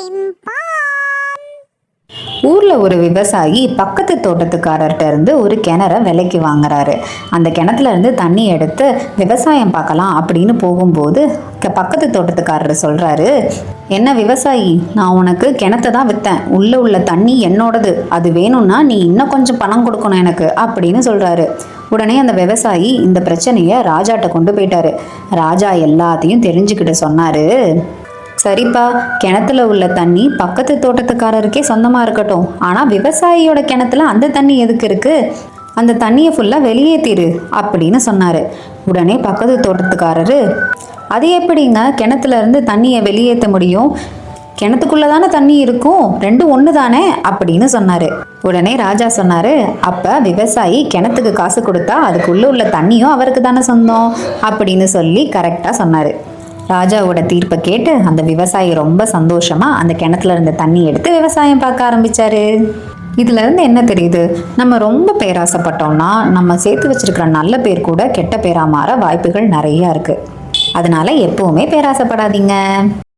ஊரில் ஊர்ல ஒரு விவசாயி பக்கத்து தோட்டத்துக்காரர்கிட்ட இருந்து ஒரு கிணற விலைக்கு வாங்குறாரு. அந்த கிணத்துல இருந்து தண்ணி எடுத்து விவசாயம் பார்க்கலாம் அப்படின்னு போகும்போது பக்கத்து தோட்டத்துக்காரர் சொல்றாரு என்ன விவசாயி நான் உனக்கு கிணத்தை தான் விற்றேன் உள்ள உள்ள தண்ணி என்னோடது. அது வேணும்னா நீ இன்னும் கொஞ்சம் பணம் கொடுக்கணும் எனக்கு அப்படின்னு சொல்றாரு. உடனே அந்த விவசாயி இந்த பிரச்சனையை ராஜாட்ட கொண்டு போயிட்டாரு. ராஜா எல்லாத்தையும் தெரிஞ்சுக்கிட்டு சொன்னாரு சரிப்பா கிணத்துல உள்ள தண்ணி பக்கத்து தோட்டத்துக்காரருக்கே சொந்தமா இருக்கட்டும். ஆனா விவசாயியோட கிணத்துல அந்த தண்ணி எதுக்கு இருக்கு? அந்த தண்ணியை ஃபுல்லா வெளியேற்றிரு அப்படின்னு சொன்னாரு. உடனே பக்கத்து தோட்டத்துக்காரரு அது எப்படிங்க? கிணத்துல இருந்து தண்ணியை வெளியேற்ற முடியும்? கிணத்துக்குள்ள தானே தண்ணி இருக்கும்? ரெண்டும் ஒன்று தானே அப்படின்னு சொன்னாரு. உடனே ராஜா சொன்னாரு அப்ப விவசாயி கிணத்துக்கு காசு கொடுத்தா அதுக்குள்ள உள்ள தண்ணியும் அவருக்கு தானே சொந்தம்? அப்படின்னு சொல்லி கரெக்டா சொன்னாரு. ராஜாவோட தீர்ப்பை கேட்டு அந்த விவசாயி ரொம்ப சந்தோஷமா அந்த கிணத்துல இருந்த தண்ணி எடுத்து விவசாயம் பார்க்க ஆரம்பிச்சாரு. இதுல இருந்து என்ன தெரியுது? நம்ம ரொம்ப பேராசைப்பட்டோம்னா நம்ம சேர்த்து வச்சிருக்கிற நல்ல பேர் கூட கெட்ட பேரா மாற வாய்ப்புகள் நிறைய இருக்கு. அதனால எப்பவுமே பேராசைப்படாதீங்க